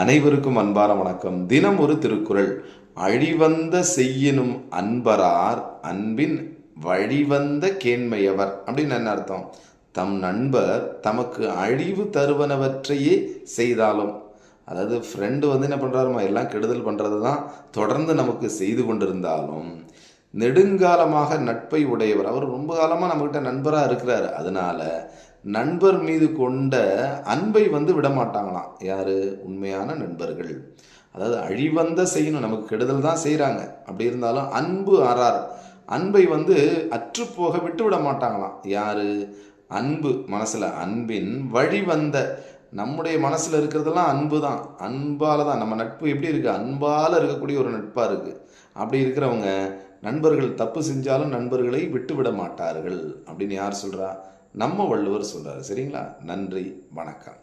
அனைவருக்கும் அன்பான வணக்கம். தினம் ஒரு திருக்குறள். அழிவந்த செய்யினும் அன்பரார் அன்பின் வழிவந்த கேண்மையவர் அப்படின்னு என்ன அர்த்தம்? தம் நண்பர் தமக்கு அழிவு தருவனவற்றையே செய்தாலும். அதாவது ஃப்ரெண்டு வந்து என்ன பண்ணுறாருமா எல்லாம் கெடுதல் பண்ணுறது தான் தொடர்ந்து நமக்கு செய்து கொண்டிருந்தாலும். நெடுங்காலமாக நட்பை உடையவர். அவர் ரொம்ப காலமாக நம்மக்கிட்ட நண்பராக இருக்கிறார். அதனால் நண்பர் மீது கொண்ட அன்பை வந்து விட மாட்டாங்களாம் உண்மையான நண்பர்கள். அதாவது அழிவந்த செய்யணும். நமக்கு கெடுதல் தான் செய்கிறாங்க அப்படி இருந்தாலும் அன்பு ஆறார். அன்பை வந்து அற்றுப்போக விட்டு விட மாட்டாங்களாம் யார்? அன்பு. மனசில் அன்பின் வழி வந்த நம்முடைய மனசில் இருக்கிறதெல்லாம் அன்பு தான். அன்பால் தான். நம்ம நட்பு எப்படி இருக்குது அன்பால் இருக்கக்கூடிய ஒரு நட்பாக இருக்குது அப்படி இருக்கிறவங்க நண்பர்கள் தப்பு செஞ்சாலும் நண்பர்களை விட்டு விட மாட்டார்கள் அப்படின்னு யார் சொல்கிறா நம்ம வள்ளுவர் சொல்கிறார் சரிங்களா? நன்றி வணக்கம்.